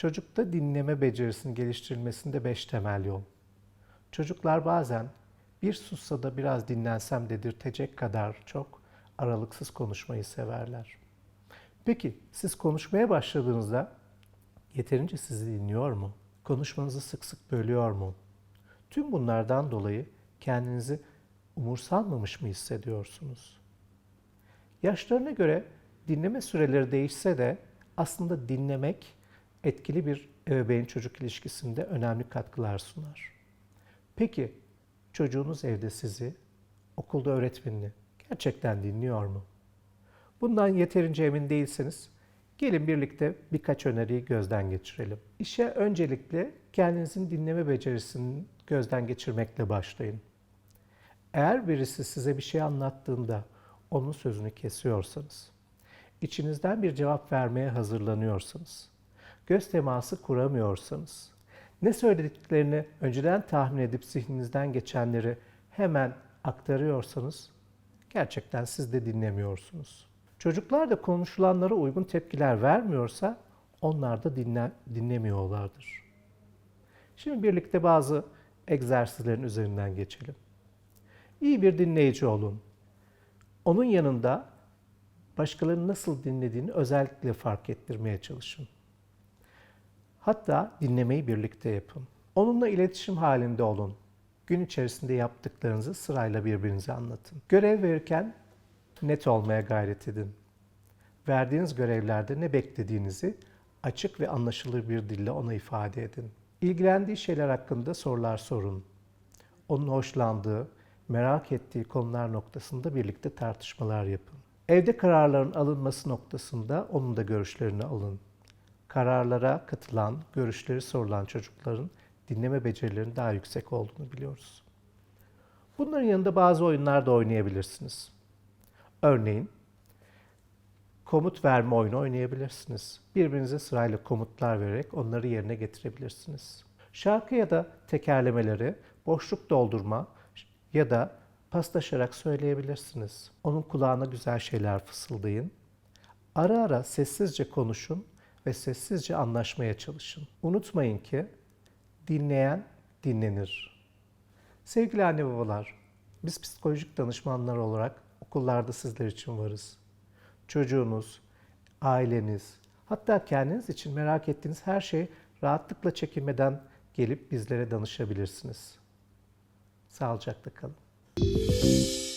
Çocukta dinleme becerisinin geliştirilmesinde beş temel yol. Çocuklar bazen bir sussa da biraz dinlensem dedirtecek kadar çok aralıksız konuşmayı severler. Peki siz konuşmaya başladığınızda yeterince sizi dinliyor mu? Konuşmanızı sık sık bölüyor mu? Tüm bunlardan dolayı kendinizi umursanmamış mı hissediyorsunuz? Yaşlarına göre dinleme süreleri değişse de aslında dinlemek etkili bir ebeveyn çocuk ilişkisinde önemli katkılar sunar. Peki çocuğunuz evde sizi, okulda öğretmenini gerçekten dinliyor mu? Bundan yeterince emin değilseniz gelin birlikte birkaç öneriyi gözden geçirelim. İşe öncelikle kendinizin dinleme becerisini gözden geçirmekle başlayın. Eğer birisi size bir şey anlattığında onun sözünü kesiyorsanız, içinizden bir cevap vermeye hazırlanıyorsanız, göz teması kuramıyorsanız, ne söylediklerini önceden tahmin edip zihninizden geçenleri hemen aktarıyorsanız gerçekten siz de dinlemiyorsunuz. Çocuklar da konuşulanlara uygun tepkiler vermiyorsa onlar da dinle, dinlemiyorlardır. Şimdi birlikte bazı egzersizlerin üzerinden geçelim. İyi bir dinleyici olun. Onun yanında başkalarının nasıl dinlediğini özellikle fark ettirmeye çalışın. Hatta dinlemeyi birlikte yapın. Onunla iletişim halinde olun. Gün içerisinde yaptıklarınızı sırayla birbirinize anlatın. Görev verirken net olmaya gayret edin. Verdiğiniz görevlerde ne beklediğinizi açık ve anlaşılır bir dille ona ifade edin. İlgilendiği şeyler hakkında sorular sorun. Onun hoşlandığı, merak ettiği konular noktasında birlikte tartışmalar yapın. Evde kararların alınması noktasında onun da görüşlerini alın. Kararlara katılan, görüşleri sorulan çocukların dinleme becerilerinin daha yüksek olduğunu biliyoruz. Bunların yanında bazı oyunlar da oynayabilirsiniz. Örneğin komut verme oyunu oynayabilirsiniz. Birbirinize sırayla komutlar vererek onları yerine getirebilirsiniz. Şarkı ya da tekerlemeleri boşluk doldurma ya da paslaşarak söyleyebilirsiniz. Onun kulağına güzel şeyler fısıldayın. Ara ara sessizce konuşun ve sessizce anlaşmaya çalışın. Unutmayın ki dinleyen dinlenir. Sevgili anne babalar, biz psikolojik danışmanlar olarak okullarda sizler için varız. Çocuğunuz, aileniz, hatta kendiniz için merak ettiğiniz her şey rahatlıkla çekinmeden gelip bizlere danışabilirsiniz. Sağlıcakla kalın.